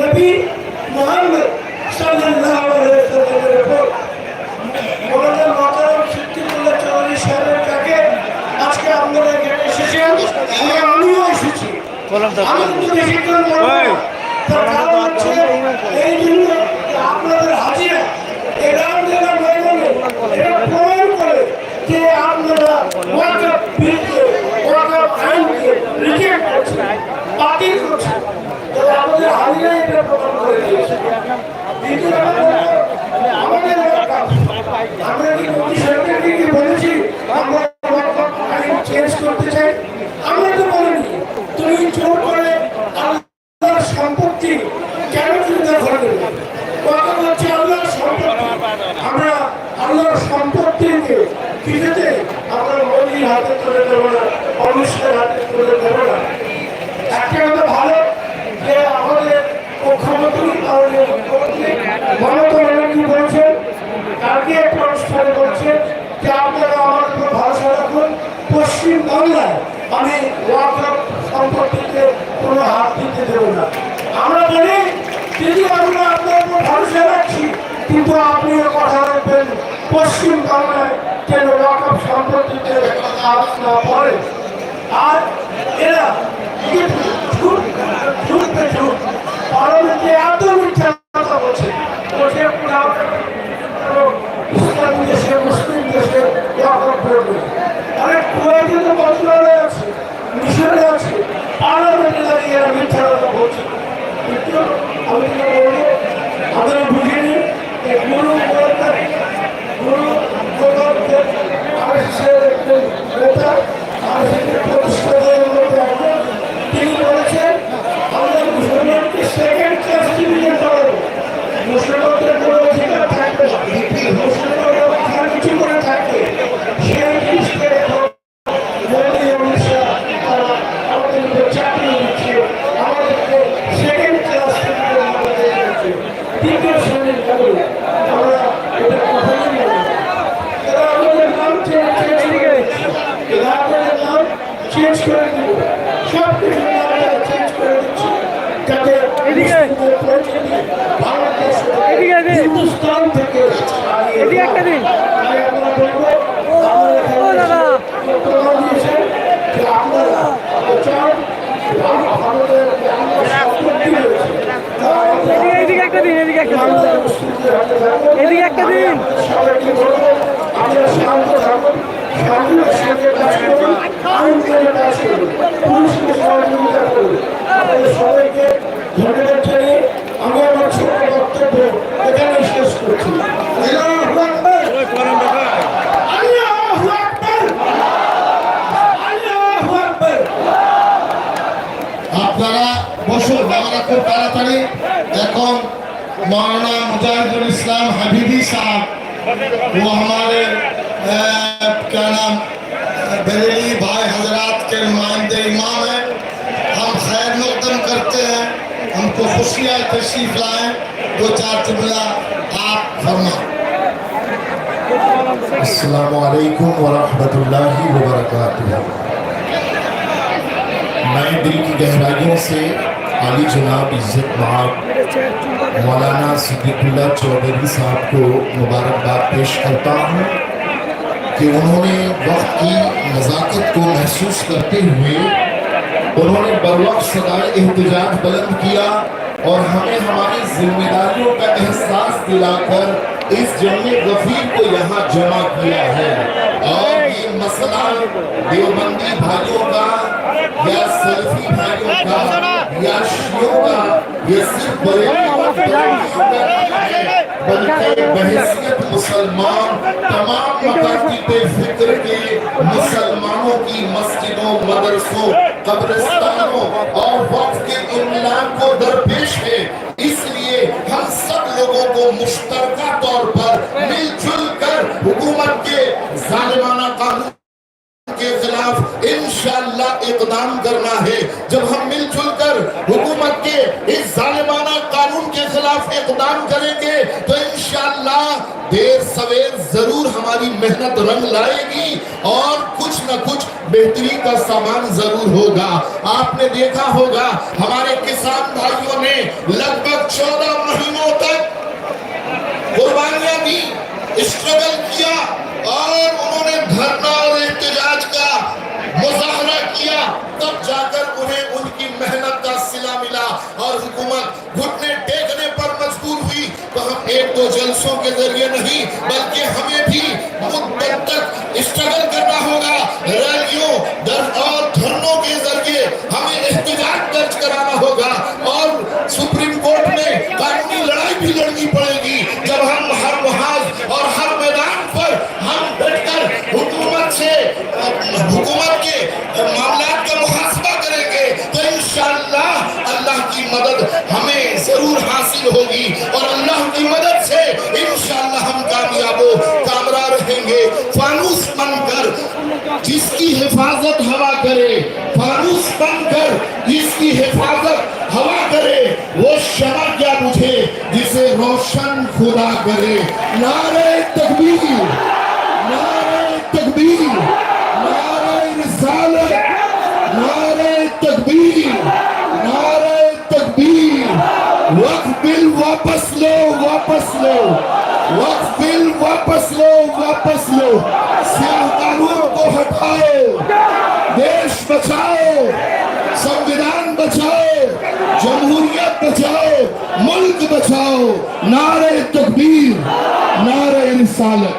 নবী মুহাম্মদ সাল্লাল্লাহু আলাইহি ওয়াসাল্লামের উপর। আমাদের মাতারাম সিদ্দিকুল্লাহ চৌধুরী সাহেবের কাছে আজকে আমরা এখানে এসেছি এবং আমিও এসেছি। আমি কিন্তু বেশিক্ষণ বলব তার কারণ হচ্ছে এই জন্য আপনাদের হাজিরা এরাম যেটা ময়দানে এটা প্রমাণ করে যে আপনারা ওয়াকাফ বিলকে ওয়াকাফ আইনকে রিজেক্ট করছেন বাতিল করছেন। আমাদের হাজিরা এটা প্রমাণ করে দিয়েছে। আমাদের আমরা কি মোদী সরকারকে কি বলেছি? আমরা চেঞ্জ করতে চাই? আমরা তো বলিনি। তুমি জোর করে আল্লাহর সম্পত্তি কেন তুমি দখল করবে কথা হচ্ছে আল্লাহর সম্পত্তি। আমরা আল্লাহর সম্পত্তিকে কিছুতে আমরা মোদির হাতে তুলে দেবো না মানুষের হাতে তুলে দেবো না একটা কথা ভালো যে আমাদের মুখ্যমন্ত্রী আমাদের মুখ্যমন্ত্রী মমতা ব্যানার্জি বলেছেন কালকে একটা অনুষ্ঠানে বলছেন যে আপনারা আমার উপর ভরসা রাখুন। পশ্চিম বাংলায় আমি ওয়াকফ সম্পত্তিতে কোনো হাত দিতে দেবো না। আমরা বলি যদি আমরা আপনার ভরসা রাখছি, কিন্তু আপনিও কথা রাখবেন পশ্চিম বাংলায় যেন ওয়াকফ সম্পত্তিতে হাত না পড়ে। আর এরা ঝুট ঝুট পে ঝুট পার্লামেন্টে এত মিথ্যা কথা বলছে বসে পুরা ইসলাম দেশে মুসলিম দেশে ওয়াকফ করবে আরে কুয়েতে তো মন্ত্রণালয় আছে মিশরে আছে পার্লামেন্টে দাঁড়িয়ে এরা মিথ্যা কথা বলছে কিন্তু আমি যেটা বলব আমরা বুঝিনি যে গুরু গোলকার গুরু গোলকের আরএসএসের একজন নেতা আরএসএসের প্রতিষ্ঠাদের মধ্যে একজন তিনি বলেছেন আমরা মুসলমানকে সেকেন্ড ক্লাস ডিভিশন করাবো মুসলমানদের কোনো অধিকার থাকবে না মুসলমানরা মাথা নিচু করে থাকবে সেই জিনিসকে এখন মোদী অমিত শাহ তারা আমাদেরকে চাকরি দিচ্ছে আমাদেরকে সেকেন্ড ক্লাস তৃতীয় শ্রেণির কারণ আমরা এটা কখনোই মানি না। এরা আমাদের নাম চেঞ্জ চেঞ্জ করে দিচ্ছে। এরা আমাদের নাম চেঞ্জ করে দিব সব কিছু নামটা চেঞ্জ করে দিচ্ছে যাতে এদিকে। মুসলিমদের পরিচিতি বাংলাদেশ এদিকে দিন। হিন্দুস্তান থেকে হারিয়ে এদিকে একটা দিন। তাই আমরা বলব আমরা এখানে ও দাদা। প্রমাণ দিয়েছেন যে আপনারা চান আমাদের যে আমরা সম্পত্তি রয়েছে তা আমরা এদিকে এদিকে একটা দিন এদিকে একটা দিন বাংলার মুসলিমদের হাতে রাখব। এদিকে একটা আমি দিন। সবাইকে বলব আপনারা শান্ত থাকুন শান্তির সাথে কাজ করুন আইন করে কাজ করুন পুলিশকে সহযোগিতা করুন আপনাদের সবাইকে ধন্যবাদ জানিয়ে আমি আমার ছোট বক্তব্য এখানে শেষ আপনারা বসুন তাড়াতাড়ি। এখন مولانا مجاہد الاسلام حبیبی صاحب، وہ ہمارے کیا نام، بریلی بھائی حضرات کے نمائندے امام ہیں۔ ہم خیر مقدم کرتے ہیں، ہم کو خوشیاں تشریف لائیں۔ دو چار جملہ آپ فرمائیں۔ السلام علیکم ورحمۃ اللہ وبرکاتہ۔ میں دل کی گہرائیوں سے علی جناب عزت باب مولانا صدیق اللہ چودھری صاحب کو مبارکباد پیش کرتا ہوں کہ انہوں نے وقت کی نزاکت کو محسوس کرتے ہوئے انہوں نے بروقت صدائے احتجاج بلند کیا اور ہمیں ہماری ذمہ داریوں کا احساس دلا کر اس جمع غفیر کو یہاں جمع کیا ہے۔ اور مسئلہ۔ دیوبندی بھائیوں کا یا سلفی بھائیوں کا یا شیعوں کا، یہ صرف بریلی بلکہ بحثیت مسلمان تمام مقاصد فکر کے مسلمانوں کی مسجدوں، مدرسوں، قبرستانوں اور وقت کے املاک کو درپیش ہے اس لیے ہم سب لوگوں کو مشتر کے خلاف انشاءاللہ اقدام کرنا ہے۔ جب ہم مل جل کر حکومت کے اس ظالمانہ قانون کے خلاف اقدام کریں گے تو انشاءاللہ دیر سویر ضرور ہماری محنت رنگ لائے گی اور کچھ نہ کچھ بہتری کا سامان ضرور ہوگا۔ آپ نے دیکھا ہوگا ہمارے کسان بھائیوں نے لگ بگ چودہ مہینوں تک قربانیاں دی اسٹرگل کیا اور انہوں نے دھرنا اور احتجاج کر انہیں ان کی محنت کا صلہ ملا اور حکومت گھٹنے ٹیکنے پر مجبور ہوئی۔ تو ہم ایک دو جلسوں کے ذریعے نہیں، بلکہ جس کی حفاظت ہوا کرے، فانوس بن کر جس کی حفاظت ہوا کرے، وہ شمع کیا مجھے، جسے روشن خدا کرے۔ نعرے সালে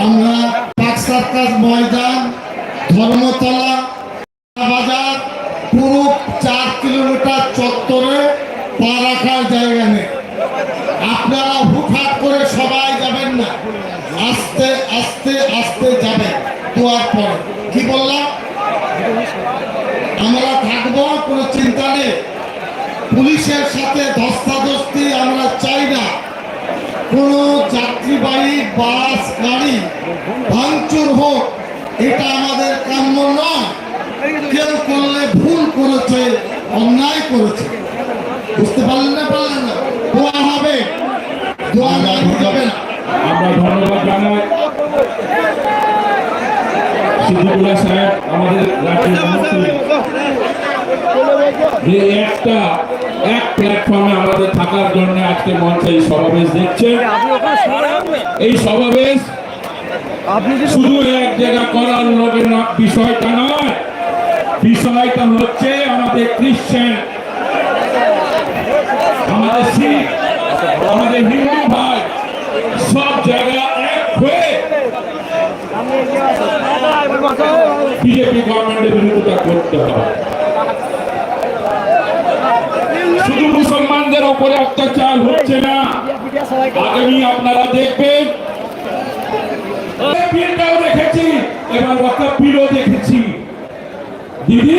আমরা পাঁচ সাত ময়দান ধর্মতলা কাম্য নয় কেউ করলে ভুল করেছে অন্যায় করেছে। বুঝতে পারলেন না পারলেন না? দোয়া হবে। দোয়া না যাবে না। আমরা ধন্যবাদ জানাই। সিদ্দিকুল্লাহ সাহেব আমাদের রাজ্যের মন্ত্রী যে একটা এক প্ল্যাটফর্মে আমাদের থাকার জন্য আজকে মঞ্চে এই সমাবেশ দেখছেন। আসবেন। এই সমাবেশ শুধু এক জায়গা করার লোকের না- বিষয়টা নয়। বিষয়টা হচ্ছে আমাদের খ্রিস্টান আমাদের সব মুসলমানদের অত্যাচার হচ্ছে না। আগামী আপনারা দেখবেন দেখেছি এবার ওয়াকা দেখেছি। দিদি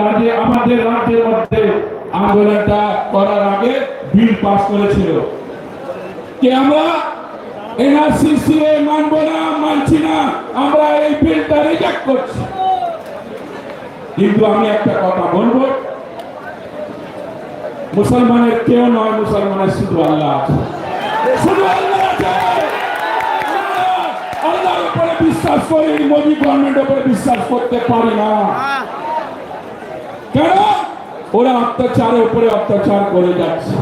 রাজ্যে, আমাদের রাজ্যের মধ্যে আন্দোলনটা করার আগে বিল পাস করেছিল। কি আমরা? এনআরসি মানব না, মানছি না, আমরা এই বিলটা রিজেক্ট করছি। কিন্তু আমি একটা কথা বলব, মুসলমানের কেউ নয়, মুসলমানের শুধু আল্লাহ শুধু আল্লাহ উপরে বিশ্বাস করি মোদী গভর্নমেন্টের উপরে বিশ্বাস করতে পারি না। কেন? ওরা অত্যাচারের উপরে অত্যাচার করে যাচ্ছে।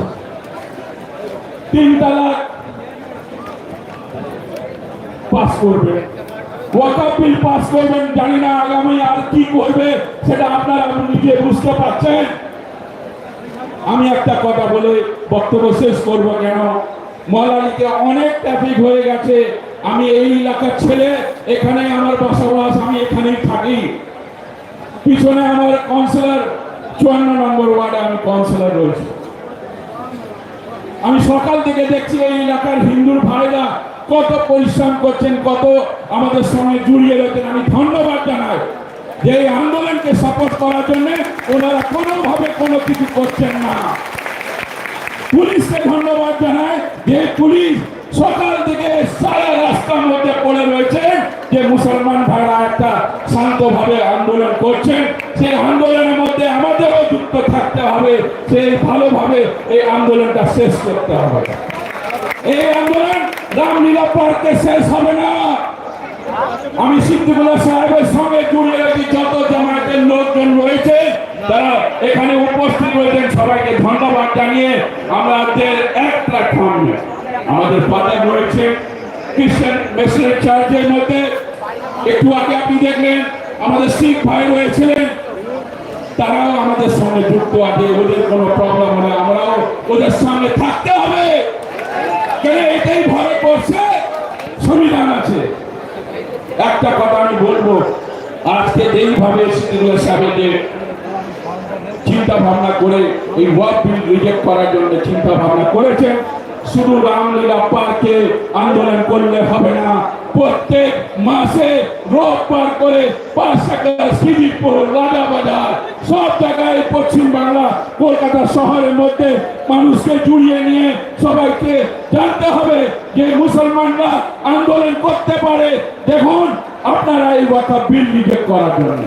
তিন তালাক পাস করবে। ওয়াকা বিল পাস করবেন, জানি না আগামী আর কি করবে, সেটা আপনারা নিজে বুঝতে পারছেন? আমি একটা কথা বলে বক্তব্য শেষ করব কেন? মলালিতে অনেক ট্রাফিক হয়ে গেছে। আমি এই এলাকার ছেলে, এখানে আমার বসবাস, আমি এখানেই থাকি। পিছনে আমার কাউন্সিলর চুয়ান্ন নম্বর ওয়ার্ডে আমি কাউন্সিলর রয়েছি। আমি সকাল থেকে দেখছি এই এলাকার হিন্দুর ভাইরা কত পরিশ্রম করছেন, কত আমাদের সঙ্গে জড়িয়ে রয়েছেন। আমি ধন্যবাদ জানাই যে এই আন্দোলনকে সাপোর্ট করার জন্য ওনারা কোনোভাবে কোনো কিছু করছেন না। পুলিশকে ধন্যবাদ জানাই যে পুলিশ সকাল থেকে সারা রাস্তার মধ্যে পড়ে রয়েছে, যে মুসলমান ভাইরা একটা শান্তভাবে আন্দোলন করছেন। সেই আন্দোলনের মধ্যে আমাদেরও যুক্ত থাকতে হবে, সেই ভালোভাবে এই আন্দোলনটা শেষ করতে হবে। এই আন্দোলন রামলীলা পার্কে শেষ হবে না। আমি সিদ্দিকুল্লাহ সাহেবের সঙ্গে জুড়ে রাখি, যত জামায়াতের লোকজন রয়েছে তারা এখানে উপস্থিত রয়েছেন সবাইকে ধন্যবাদ জানিয়ে আমাদের এক প্ল্যাটফর্ম আমাদের পাতা রয়েছে খ্রিস্টান মেসির চার্চের মধ্যে। একটু আগে আপনি দেখলেন, আমাদের শিখ ভাই রয়েছিলেন। তারাও আমাদের সঙ্গে যুক্ত আছে ওদের কোনো প্রবলেম হলে আমরাও ওদের সঙ্গে থাকতে হবে। কেন এটাই ভারতবর্ষে সংবিধান আছে? একটা কথা আমি বলব, আজকে যেইভাবে সিদ্দিকুল্লাহ সাহেবের চিন্তা ভাবনা করে এই ওয়ার্ক বিল রিজেক্ট করার জন্য চিন্তা ভাবনা করেছেন। শুধু রামলীলা পার্কে আন্দোলন করলে হবে না, প্রত্যেক মাসে রোববার করে শ্রীজিতপুর রাজাবাজার, সব জায়গায় পশ্চিম বাংলা, কলকাতা শহরের মধ্যে মানুষকে জুড়িয়ে নিয়ে সবাইকে জানতে হবে যে মুসলমানরা আন্দোলন করতে পারে। দেখুন, আপনারা এই ওয়াকা বিল রিজেক্ট করার জন্য।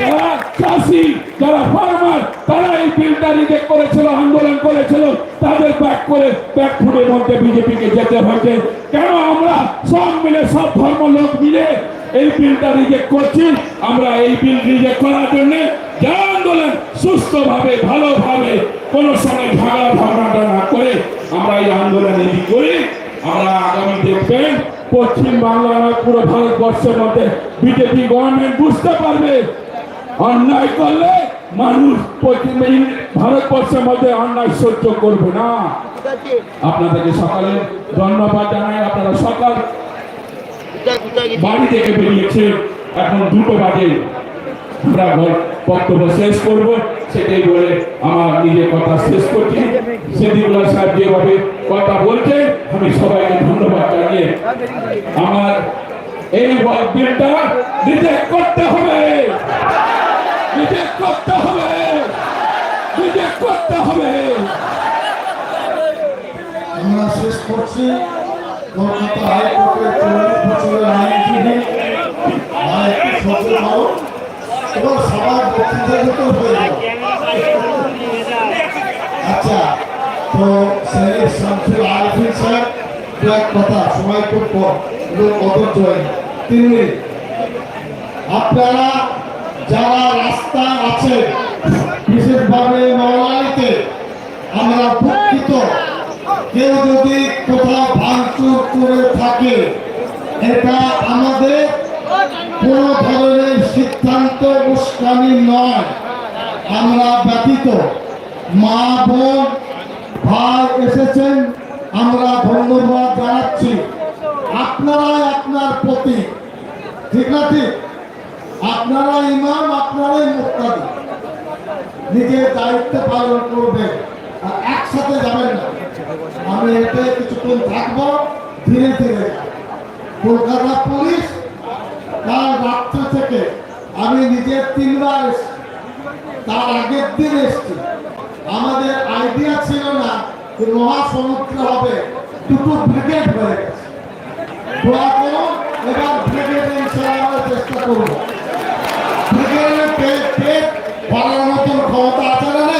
যারা চাষি যারা ফার্মার তারা এই বিলটা রিজেক্ট করেছিল, আন্দোলন করেছিল, তাদের ব্যাক করে ব্যাক ফুটের মধ্যে বিজেপিকে যেতে হয়েছে। কেন আমরা সব মিলে, সব ধর্ম লোক মিলে এই বিলটা রিজেক্ট করছি? আমরা এই বিল রিজেক্ট করার জন্য যা আন্দোলন সুস্থভাবে, ভালোভাবে, কোনো সময় ঝাড়া ভাবনাটা না করে আমরা এই আন্দোলন এদি করি। আমরা আগামী দেখবেন পশ্চিম বাংলা পুরো ভারতবর্ষের মধ্যে বিজেপি গভর্নমেন্ট বুঝতে পারবে অন্যায় করলে মানুষ এই ভারতবর্ষের মধ্যে অন্যায় সহ্য করবে না। আপনাদেরকে সকালে ধন্যবাদ জানাই। আপনারা সকাল বাড়ি থেকে বেরিয়েছে। এখন দুটো বাজে। আমরা বক্তব্য শেষ করব। সেটাই বলে আমার নিজের কথা শেষ করছি। সিদ্দিকুল্লাহ সাহেব যেভাবে কথা বলছে আমি সবাইকে ধন্যবাদ জানিয়ে আমার এই বিলটা রিজেক্ট করতে হবে। রিজেক্ট করতে হবে। রিজেক্ট করতে হবে। আমরা শেষ করছি। কলকাতা হাইকোর্টের চল্লিশ বছরের আইনজীবী আর একটু সহ্য করো এবার সবার বক্তৃতা যেতে হয়ে আচ্ছা তো সেই শামসুল আরিফিন স্যার। এক কথা, সময় খুব কম। এবং অধৈর্য তিন, আপনারা যারা রাস্তা আছে, বিশেষভাবে মৌলানিতে আমরা দুঃখিত। কেউ যদি কোথাও ভাঙচুর করে থাকে, এটা আমাদের কোন ধরনের সিদ্ধান্ত উস্কানি নয়। আমরা ব্যতীত। মা, বোন, ভাই এসেছেন, আমরা ধন্যবাদ জানাচ্ছি। আপনারাই আপনার প্রতি। ঠিক না ঠিক? আপনারা ইমাম, আপনারাই মুক্তাদি। নিজের দায়িত্ব পালন করবেন আর একসাথে যাবেন না। আমি এতে কিছুক্ষণ থাকব, ধীরে ধীরে। কলকাতা পুলিশ কাল রাত্রে থেকে আমি নিজের তিনবার তার আগের দিন এসেছি। আমাদের আইডিয়া ছিল না যে মহাসমুদ্র হবে। দুটো ব্রিগেড হয়ে গেছে। এবার ব্রিগেডে চেষ্টা করব। পেট মতন ক্ষমতা আছে না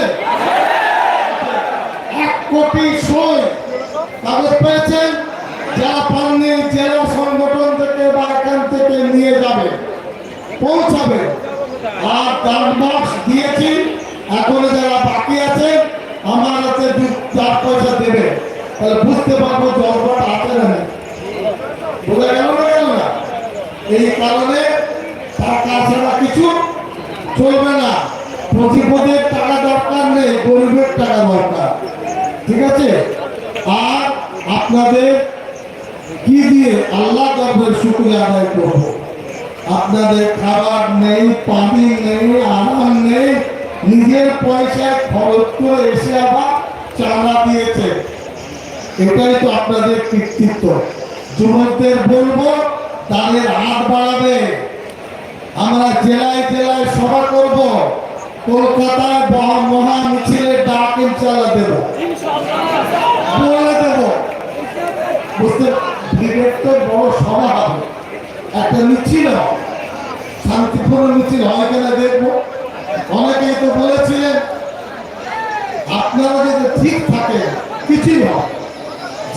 পাননি জেলা সংগঠন থেকে বা থেকে নিয়ে যাবে পৌঁছাবে আর চার মাস দিয়েছি এখন যারা বাকি আছে আমার হাতে দু- চার পয়সা দেবে বুঝতে পারব জলপাট আছে না এই কারণে টাকা ছাড়া কিছু চলবে না। প্রতিপদের টাকা দরকার নেই, গরিবের টাকা দরকার। ঠিক আছে? আর আপনাদের কি দিয়ে আল্লাহ দরবার শুক্রিয়া আদায় করব? আপনাদের খাবার নেই, পানি নেই, আরাম নেই, নিজের পয়সায় খরচ করে এসে আবার চাঁদা দিয়েছে। এটাই তো আপনাদের কৃতিত্ব। যুবকদের বলব, তাদের হাত বাড়াবে। আমরা জেলায় জেলায় সভা করব। কলকাতায় মহা মিছিলের ডাক ইনশাল্লাহ দেব। বলে দেব। বুঝতে তো বড় সভা হবে। একটা মিছিল শান্তিপূর্ণ মিছিল হয় কিনা দেখব। অনেকেই তো বলেছিলেন, আপনারা যদি ঠিক থাকে কিছুই হয়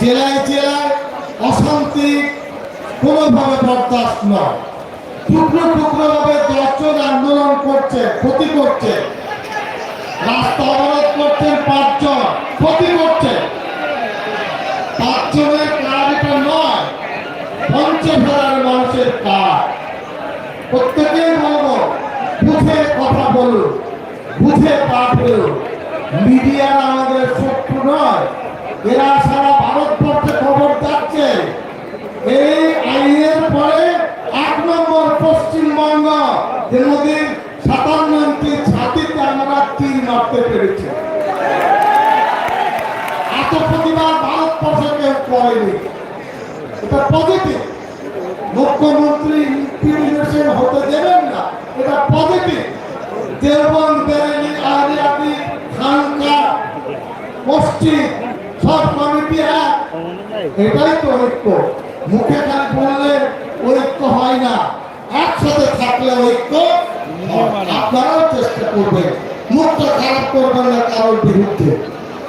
জেলায় জেলায় অশান্তি কোনোভাবে বরদাস্ত নয়। টুকরো টুকরো ভাবে দশজন আন্দোলন করছে, ক্ষতি করছে। রাস্তা অবরোধ করছেন পাঁচজন, ক্ষতি করছে। পাঁচজনের কাজ নয় মানুষের বলব, বুঝে কথা বলুন, বুঝে পাঠ মিডিয়া আমাদের শত্রু নয়, এরা সারা ভারতবর্ষে খবর যাচ্ছে। এই আইনের পরে নম্বর পশ্চিমবঙ্গ। যে মোদীর সাতান্ন ছাতিতে আমরা তীর মারতে পেরেছি। এত প্রতিবাদ ভারতবর্ষে কেউ করেনি। এটা পজিটিভ মুখ্যমন্ত্রী ইন্টিগ্রেশন হতে দেবেন না। এটা পজিটিভ দেওবন্দ বেরেলি আরিয়াদি খানকা মসজিদ সব কমিটি এটাই তো ঐক্য। মুখে খালি বললে ঐক্য হয় না। একসাথে থাকলে ঐক্য আপনারাও চেষ্টা করবেন। মুখটা খারাপ করবেন না কারোর বিরুদ্ধে।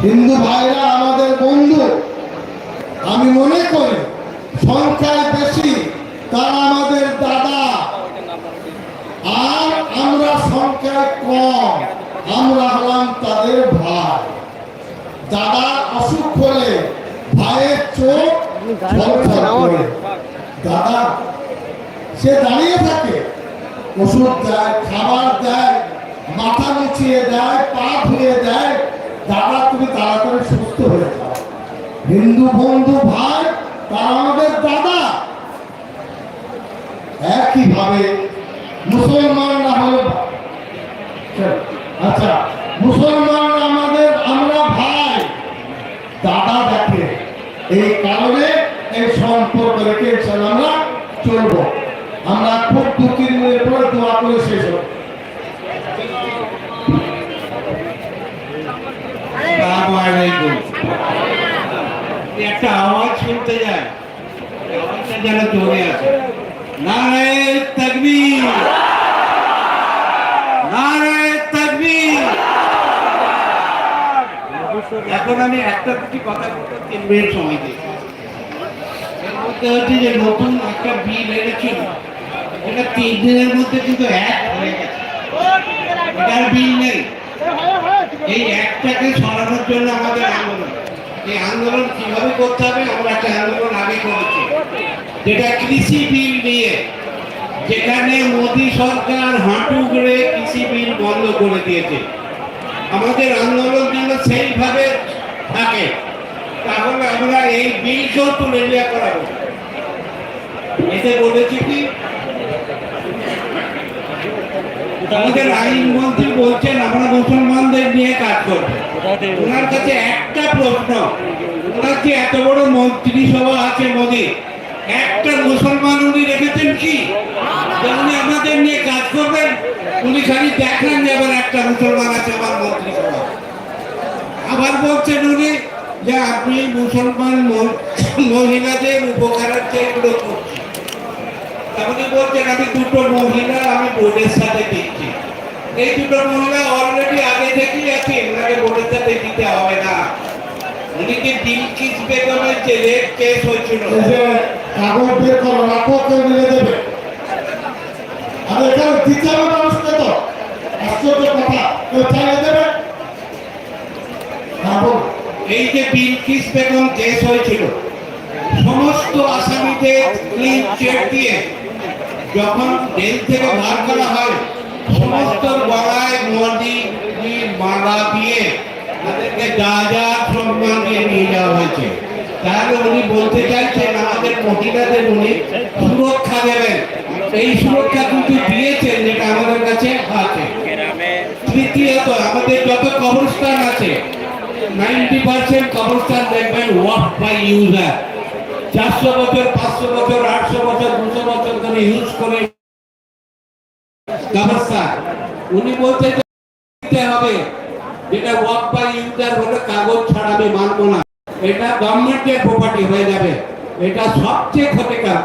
হিন্দু ভাইরা, আমাদের বন্ধু, আমি মনে করি সংখ্যায় বেশি তারা আমাদের দাদা। আর আমরা সংখ্যায় কম, আমরা হলাম তাদের ভাই। দাদা অসুখ হলে ভাইয়ের চোখ দাদা সে দাঁড়িয়ে থাকে। ওষুধ দেয়, খাবার দেয়, মাথা মুছিয়ে দেয়, পা ধুয়ে দেয়। দাদা, তুমি তাড়াতাড়ি সুস্থ হয়ে যাও। হিন্দু বন্ধু ভাই, তারা আমাদের দাদা। একইভাবে মুসলমানরা হলো আচ্ছা মুসলমান আমাদের আমরা ভাই। দাদা দেখে, এই কারণে এই সম্পর্ক রেখে আমরা চলবো। আমরা খুব দু তিন মিনিট দোয়া করে শেষ একটা আওয়াজ শুনতে যায় যেন জোরে আছে এখন আমি একটা দুটি কথা তিন মিনিট সময় দিই। হচ্ছে যে নতুন একটা বিল এনেছিল এটা তিন দিনের মধ্যে কিন্তু এক হয়ে গেছে। এটার বিল নেই। এই একটাকে সরানোর জন্য আমাদের আন্দোলন। এই আন্দোলন কীভাবে করতে হবে, আমরা একটা আন্দোলন আগে করেছি। যেটা কৃষি বিল নিয়ে, যেখানে মোদী সরকার হাঁটু গড়ে কৃষি বিল বন্ধ করে দিয়েছে। আমাদের আন্দোলন যেন সেইভাবে থাকে, তাহলে আমরা এই বিলকেও তুলে নেওয়া করাবো। এতে বলেছি কি? আমাদের আইন মন্ত্রী বলছেন আমরা মুসলমানদের নিয়ে কাজ করব ওনার কাছে একটা প্রশ্ন, ওনার যে এত বড় মন্ত্রিসভা আছে মোদী একটা মুসলমান উনি রেখেছেন কি? উনি আমাদের নিয়ে কাজ করবেন, উনি খালি দেখান যে আবার একটা মুসলমান আছে আমার মন্ত্রিসভা আবার বলছেন উনি যে আপনি মুসলমান মহিলাদের উপকারার্থে এগুলো করছেন। আপনি বলছেন আমি দুটো মহিলা আমি বোর্ডের সাথে দিচ্ছি। এই দুটো মহিলা অলরেডি আগে থেকেই আছে ওনাকে বোর্ডের সাথে দিতে হবে না। বেগমের কেস হয়েছিল এই যে কাগজ বের করো রাখো কেউ নিয়ে দেবে আর এখানে দিতে হবে তো। আশ্চর্য কথা। কেউ চাইলে দেবে? হ্যাঁ এই যে বিলকিস বেগম কেস হয়েছিল সমস্ত আসামিদের ক্লিন দিয়ে যখন জেল থেকে বার করা হয়, সমস্ত গলায় মন্দি মালা দিয়ে তাদেরকে যা যা সম্মান দিয়ে নিয়ে যাওয়া হয়েছে। তাহলে উনি বলতে চাইছেন, আমাদের মহিলাদের উনি সুরক্ষা দেবেন। এই সুরক্ষা কিন্তু দিয়েছেন, যেটা আমাদের কাছে আছে। তৃতীয়ত, আমাদের যত কবরস্থান আছে নাইনটি পার্সেন্ট কবরস্থান দেখবেন ওয়াক বাই ইউজার চারশো বছর, পাঁচশো বছর, আটশো বছর, দুশো বছর ধরে ইউজ করে উনি বলতে হবে। যেটা ওয়াক বাই ইউজার হলে কাগজ ছাড়া আমি মানবো না। এটা গভর্নমেন্টের প্রপার্টি হয়ে যাবে। এটা সবচেয়ে ক্ষতিকর।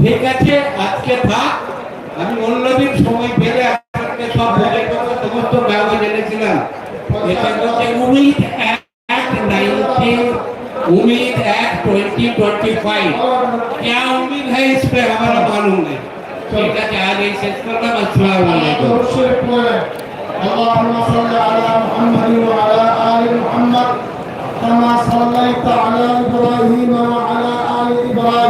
ঠিক আছে, আজকে থাক। আমি অন্যদিন সময় পেলে আপনাকে সব বলে দেবো সমস্ত কাগজ এনেছিলাম এটা হচ্ছে Umeed act nineteen Umeed act twenty twenty five क्या उम्मीद है इस पे हमारा मालूम नहीं ठीक है आज ये शेष करना अस्सलाम वालेकुम اللهم صل على محمد وعلى آل محمد كما صليت على إبراهيم وعلى آل إبراهيم